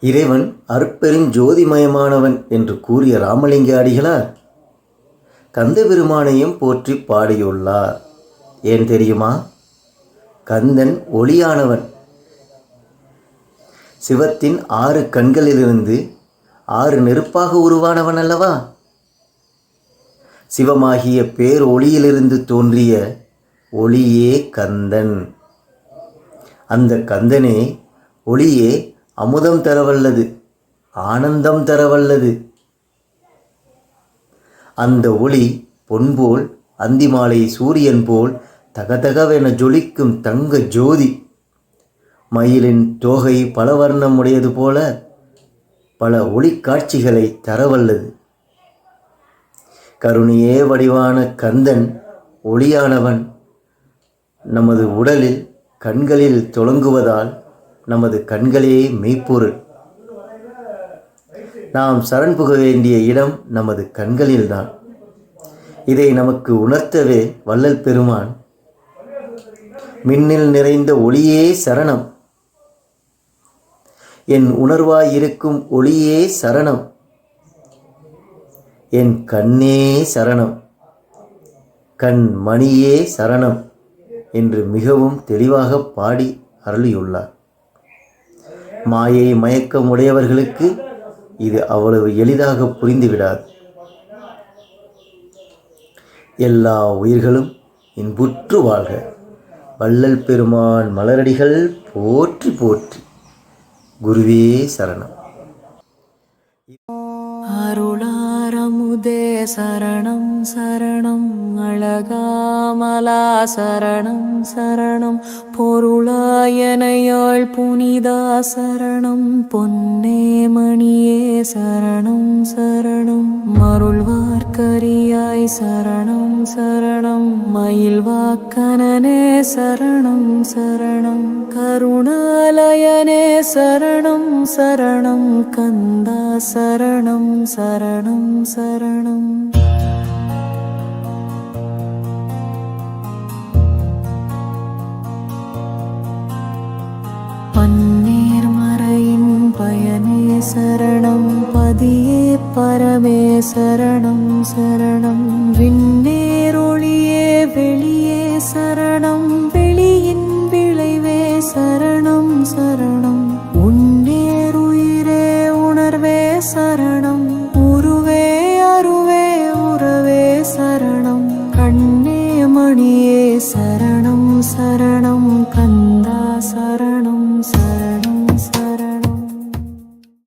இறைவன் அற்பெரும் ஜோதிமயமானவன் என்று கூறிய ராமலிங்க அடிகளார் கந்த பெருமானையும் போற்றி பாடியுள்ளார். ஏன் தெரியுமா? கந்தன் ஒளியானவன். சிவத்தின் ஆறு கண்களிலிருந்து ஆறு நெருப்பாக உருவானவன் அல்லவா? சிவமாகிய பேர் ஒளியிலிருந்து தோன்றிய ஒளியே கந்தன். அந்த கந்தனே ஒளியே அமுதம் தரவல்லது ஆனந்தம் தரவல்லது. அந்த ஒளி பொன்போல் அந்திமாலை சூரியன் போல் தகதகவென ஜொலிக்கும் தங்க ஜோதி. மயிலின் தோகை பல வர்ணம் உடையது போல பல ஒளிக்காட்சிகளை தரவல்லது. கருணையே வடிவான கந்தன் ஒளியானவன் நமது உடலில் கண்களில் தொடங்குவதால் நமது கண்களே மெய்ப்பொருள். நாம் சரண் புக வேண்டிய இடம் நமது கண்களில்தான். இதை நமக்கு உணர்த்தவே வள்ளல் பெருமான் மின்னில் நிறைந்த ஒளியே சரணம். என் உணர்வாய் இருக்கும் ஒளியே சரணம். என் கண்ணே சரணம். கண் மணியே சரணம் என்று மிகவும் தெளிவாக பாடி அருளியுள்ளார். மாயை மயக்கம் உடையவர்களுக்கு இது அவ்வளவு எளிதாக புரிந்துவிடாது. எல்லா உயிர்களும் இன்புற்று வாழ்க. வள்ளல் பெருமான் மலரடிகள் போற்றி போற்றி. குருவே சரணம். அருளாரமுதே சரணம் சரணம். அழகாமலா சரணம் சரணம் பொருளாயனையாள் புனிதா சரணம் பொன்னே மணியே சரணம் சரணம் மருள்வார்க்கரியாய் சரணம் சரணம் மயில் வாக்கனனே சரணம் சரணம் கருணாலயனே சரணம் சரணம் கந்தா சரணம் சரணம் சரணம். சரணம் பதியே பரமே சரணம் சரணம். விண்ணேரொழியே வெளியே சரணம். வெளியின் விளைவே சரணம் சரணம். உன்னேருயிரே உணர்வே சரணம். உருவே அருவே உறவே சரணம். கண்ணே மணியே சரணம் சரணம். கந்தா சரணம்.